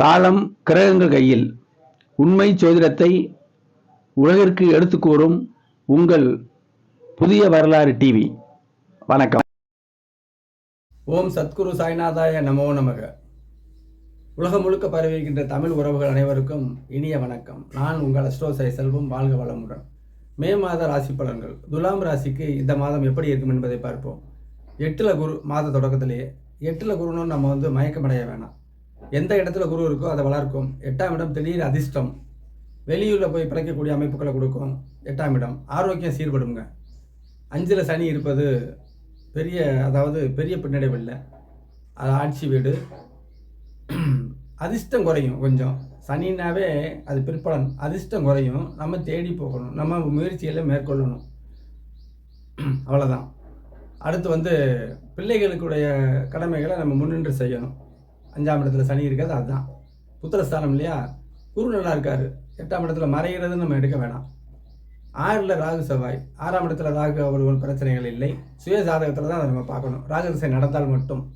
காலம் கிரகங்கள் கையில். உண்மை சோதிடத்தை உலகிற்கு எடுத்து கூறும் உங்கள் புதிய வரலாறு டிவி வணக்கம். ஓம் சத்குரு சாய்நாதாய நமோ நமக. உலகம் முழுக்க பரவியிருக்கின்ற தமிழ் உறவுகள் அனைவருக்கும் இனிய வணக்கம். நான் உங்கள் அஸ்ட்ரோசை செல்வம் வாழ்க வளமுடன். மே மாத ராசி பலன்கள். துலாம் ராசிக்கு இந்த மாதம் எப்படி இருக்கும் என்பதை பார்ப்போம். எட்டில் குரு மாத தொடக்கத்திலேயே எட்டில் குருன்னு நம்ம வந்து மயக்கமடைய வேணாம். எந்த இடத்துல குரு இருக்கோ அதை வளர்க்கும். எட்டாம் இடம் திடீர் அதிர்ஷ்டம். வெளியூரில் போய் பிழைக்கக்கூடிய அமைப்புகளை கொடுக்கும். எட்டாம் இடம். ஆரோக்கியம் சீர்படுங்க. அஞ்சில் சனி இருப்பது பெரிய அதாவது பெரிய பின்னடைவு இல்லை அது ஆட்சி வீடு. அதிர்ஷ்டம் குறையும் கொஞ்சம். சனினாவே அது பிற்பலன். அதிர்ஷ்டம் குறையும். நம்ம தேடி போகணும். நம்ம முயற்சிகளை மேற்கொள்ளணும். அவ்வளோதான் அடுத்து வந்து பிள்ளைகளுக்குடைய கடமைகளை நம்ம முன்னின்று செய்யணும். அஞ்சாம் இடத்துல சனி இருக்கிறது அதுதான். புத்திரஸ்தானம் இல்லையா? குரு நல்லா இருக்காரு. எட்டாம் இடத்துல மறைகிறதுன்னு நம்ம எடுக்க வேணாம். ஆறில் ராகு செவ்வாய். ஆறாம் இடத்துல ராகு ஒரு பிரச்சனைகள் இல்லை. சுய ஜாதகத்தில் தான் அதை நம்ம பார்க்கணும். ராகு திசை நடந்தால் மட்டும்.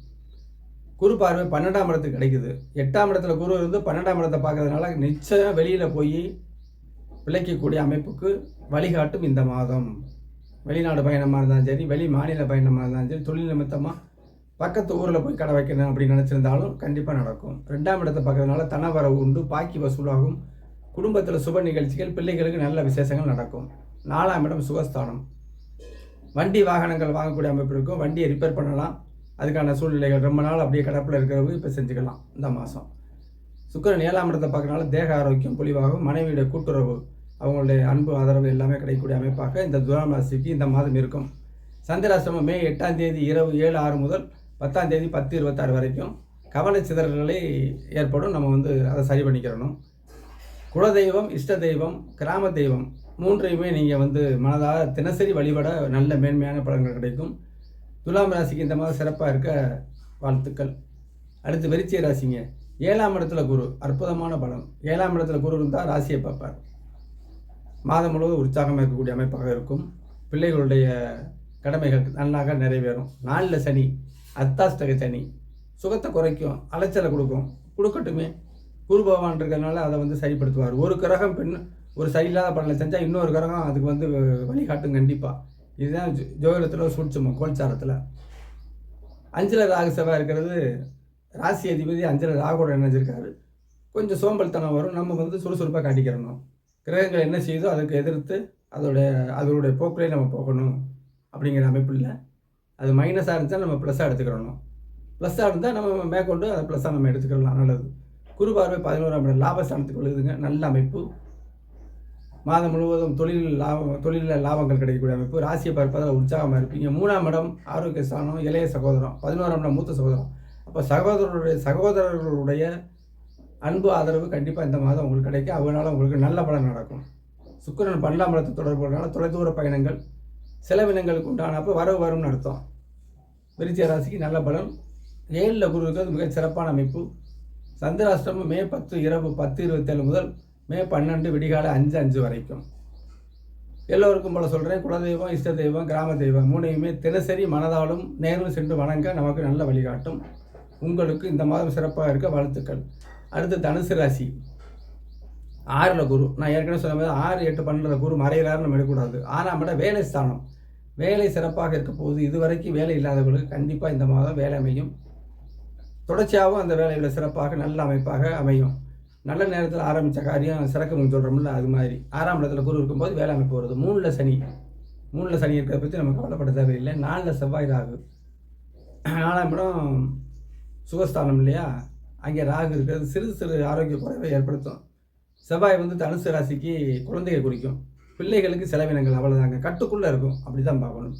குரு பார்வை பன்னெண்டாம் இடத்துக்கு கிடைக்குது. எட்டாம் இடத்துல குரு இருந்து பன்னெண்டாம் இடத்தை பார்க்கறதுனால நிச்சயம் வெளியில் போய் விளைக்கக்கூடிய அமைப்புக்கு வழிகாட்டும் இந்த மாதம். வெளிநாடு பயணமாக இருந்தாலும் சரி வெளி மாநில பயணமாக இருந்தாலும் சரி தொழில் நிமித்தமாக பக்கத்து ஊரில் போய் கடை வைக்கணும் அப்படின்னு நினச்சிருந்தாலும் கண்டிப்பாக நடக்கும். ரெண்டாம் இடத்தை பார்க்கறதுனால தனவரவு உண்டு பாக்கி வசூலாகும். குடும்பத்தில் சுப நிகழ்ச்சிகள் பிள்ளைகளுக்கு நல்ல விசேஷங்கள் நடக்கும். நாலாம் இடம் சுகஸ்தானம். வண்டி வாகனங்கள் வாங்கக்கூடிய அமைப்பு இருக்கும். வண்டியை ரிப்பேர் பண்ணலாம். அதுக்கான சூழ்நிலைகள் ரொம்ப நாள் அப்படியே கடப்பில் இருக்கிறவங்க இப்போ செஞ்சுக்கலாம் இந்த மாதம் சுக்கரன் ஏழாம் இடத்தை பார்க்கறனால தேக ஆரோக்கியம் பொலிவாகும் மனைவியுடைய கூட்டுறவு அவங்களுடைய அன்பு ஆதரவு எல்லாமே கிடைக்கக்கூடிய அமைப்பாக இந்த துலாம் ராசிக்கு இந்த மாதம் இருக்கும். சந்திராசிரமம் மே எட்டாம் தேதி இரவு ஏழு ஆறு முதல் பத்தாம் தேதி பத்து இருபத்தாறு வரைக்கும் கவன சிதறல்களை ஏற்படும். நம்ம வந்து அதை சரி பண்ணிக்கிறணும். குலதெய்வம் இஷ்ட தெய்வம் கிராம தெய்வம் மூன்றையுமே நீங்கள் வந்து மனதாக தினசரி வழிபட நல்ல மேன்மையான பலன்கள் கிடைக்கும். துலாம் ராசிக்கு இந்த மாதம் சிறப்பாக இருக்க வாழ்த்துக்கள். அடுத்து வெறிச்சிய ராசிங்க. ஏழாம் இடத்துல குரு அற்புதமான பலன். ஏழாம் இடத்துல குரு இருந்தால் ராசியை பார்ப்பார். மாதம் முழுவதும் உற்சாகமாக இருக்கக்கூடிய அமைப்பாக இருக்கும். பிள்ளைகளுடைய கடமைகள் நல்லாக நிறைவேறும். நாளில் சனி அத்தாஷ்டக சனி சுகத்தை குறைக்கும் அலைச்சலை கொடுக்கும். கொடுக்கட்டுமே. குரு பகவான் இருக்கிறதுனால அதை வந்து சரிப்படுத்துவார். ஒரு கிரகம் பெண் ஒரு சரியில்லாத பலனை செஞ்சால் இன்னொரு கிரகம் அதுக்கு வந்து வழிகாட்டும் கண்டிப்பாக இதுதான் ஜோதிடத்தில் சூட்சமம் கோல்சாரத்தில். அஞ்சல ராகு இருக்கிறது ராசி அதிபதி அஞ்சல ராகோட இணைஞ்சிருக்காரு. கொஞ்சம் சோம்பல்தனம் வரும் நம்ம வந்து சுறுசுறுப்பாக காட்டிக்கிறணும். கிரகங்கள் என்ன செய்யுதோ அதுக்கு எதிர்த்து அதோடைய அதோடைய போக்கிலே நம்ம போகணும் அப்படிங்கிற அமைப்பு இல்லை. அது மைனஸாக இருந்துச்சா நம்ம ப்ளஸ்ஸாக எடுத்துக்கிறணும். ப்ளஸ்ஸாக இருந்தால் நம்ம மேற்கொண்டு அதை ப்ளஸ்ஸாக நம்ம எடுத்துக்கலாம். நல்லது. குரு பார்வை பதினோராம் இடம் லாபஸ்தானத்துக்கு விழுதுங்க நல்ல அமைப்பு. மாதம் முழுவதும் தொழில் லாபம் தொழிலில் லாபங்கள் கிடைக்கக்கூடிய அமைப்பு. ராசியை பார்ப்பதில் உற்சாகமாக இருப்பீங்க. மூணாம் இடம் ஆரோக்கிய ஸ்தானம் இளைய சகோதரம். பதினோராம் இடம் மூத்த சகோதரம். அப்போ சகோதரருடைய சகோதரர்களுடைய அன்பு ஆதரவு கண்டிப்பாக இந்த மாதம் உங்களுக்கு கிடைக்கும் அவங்களால உங்களுக்கு நல்ல பலன் நடக்கும். சுக்கிரன் பன்னெண்டாம் இடத்து தொடர்புனால தொலைதூர பயணங்கள் செலவினங்களுக்கு உண்டானப்போ வரவு வரும்னு அர்த்தம். விருச்சிக ராசிக்கு நல்ல பலன். ஏழில் குரு இருக்கிறது மிக சிறப்பான அமைப்பு. சந்திராஷ்டமம் மே பத்து இரவு பத்து இருபத்தேழு முதல் மே பன்னெண்டு விடிகாலை அஞ்சு அஞ்சு வரைக்கும். எல்லோருக்கும் போல சொல்கிறேன் குலதெய்வம் இஷ்ட தெய்வம் கிராம தெய்வம் மூணையுமே தினசரி மனதாலும் நேரில் சென்று வணங்க நமக்கு நல்ல வழிகாட்டும். உங்களுக்கு இந்த மாதம் சிறப்பாக இருக்க வாழ்த்துக்கள். அடுத்து தனுசு ராசி. ஆறில் குரு. நான் ஏற்கனவே சொன்ன மாதிரி ஆறு எட்டு பன்னெண்டில் குரு மறைகிறாருன்னு நம்ம எடுக்கக்கூடாது. ஆனால் இடம் வேலை ஸ்தானம். வேலை சிறப்பாக இருக்க போகுது இதுவரைக்கும் வேலை இல்லாதவர்களுக்கு கண்டிப்பாக இந்த மாதம் வேலை அமையும். தொடர்ச்சியாகவும் அந்த வேலையில் சிறப்பாக நல்ல அமைப்பாக அமையும். நல்ல நேரத்தில் ஆரம்பித்த காரியம் சிறக்கும் சொல்கிறோம்ல அது மாதிரி. ஆறாம் இடத்துல குரு இருக்கும்போது வேலை அமைப்பு வருது. மூணில் சனி. மூணில் சனி இருக்கிறத பற்றி நம்ம கவலைப்பட தேவையில்லை. நாலில் செவ்வாய் ராகு. நாலாம் இடம் சுகஸ்தானம் இல்லையா? அங்கே ராகு இருக்கிறது. சிறு சிறு ஆரோக்கிய குறைவை ஏற்படுத்தும். செவ்வாய் வந்து தனுசு ராசிக்கு குழந்தையை குறிக்கும். பிள்ளைகளுக்கு செலவினங்கள் அவ்வளோதாங்க கட்டுக்குள்ளே இருக்கும். அப்படி தான் பார்க்கணும்.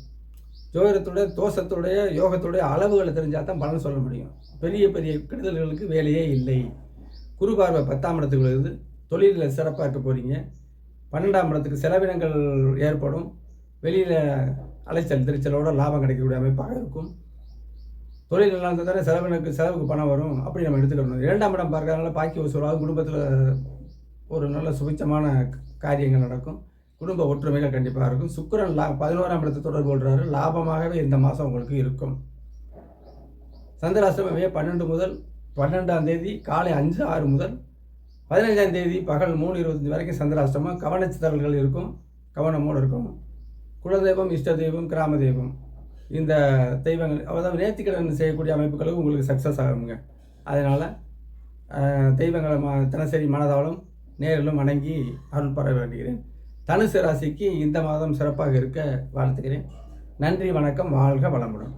ஜோதிடத்துடைய தோஷத்துடைய யோகத்துடைய அளவுகளை தெரிஞ்சால் தான் பலன் சொல்ல முடியும். பெரிய பெரிய கெடுதல்களுக்கு வேலையே இல்லை. குரு பார்வை பத்தாம் இடத்துக்கு வருது தொழிலில் சிறப்பாக இருக்க போகிறீங்க பன்னெண்டாம் இடத்துக்கு செலவினங்கள் ஏற்படும். வெளியில் அலைச்சல் திருச்சலோட லாபம் கிடைக்கக்கூடிய அமைப்பாக இருக்கும். தொழில் நல்லா இருந்தால் தானே செலவினுக்கு செலவுக்கு பணம் வரும். அப்படி நம்ம எடுத்துக்கணும். இரண்டாம் இடம் பார்க்கறதுனால பாக்கி வசூலாக குடும்பத்தில் ஒரு நல்ல சுபிச்சமான காரியங்கள் நடக்கும். குடும்ப ஒற்றுமைகள் கண்டிப்பாக இருக்கும். சுக்கிரன் லா பதினோராம் இடத்தை தொடர்பு கொள்கிறாரு லாபமாகவே இந்த மாதம் உங்களுக்கு இருக்கும். சந்திராஷ்டமமே பன்னெண்டு முதல் பன்னெண்டாம் தேதி காலை அஞ்சு ஆறு முதல் பதினஞ்சாம் தேதி பகல் மூணு இருபத்தஞ்சி வரைக்கும் சந்திராஷ்டமம். கவனச்சிதறல்கள் இருக்கும். கவனமோடு இருக்கும் குலதெய்வம் இஷ்ட தெய்வம் கிராம தெய்வம் இந்த தெய்வங்கள் அதாவது நேர்த்திக்கடன் செய்யக்கூடிய அமைப்புகளுக்கு உங்களுக்கு சக்ஸஸ் ஆகுங்க. அதனால் தெய்வங்களை ம தினசரி மனதாலும் நேரிலும் வணங்கி அருள் பெற வேண்டுகிறேன். தனுசு ராசிக்கு இந்த மாதம் சிறப்பாக இருக்க வாழ்த்துக்கிறேன் நன்றி வணக்கம் வாழ்க வளமுடன்.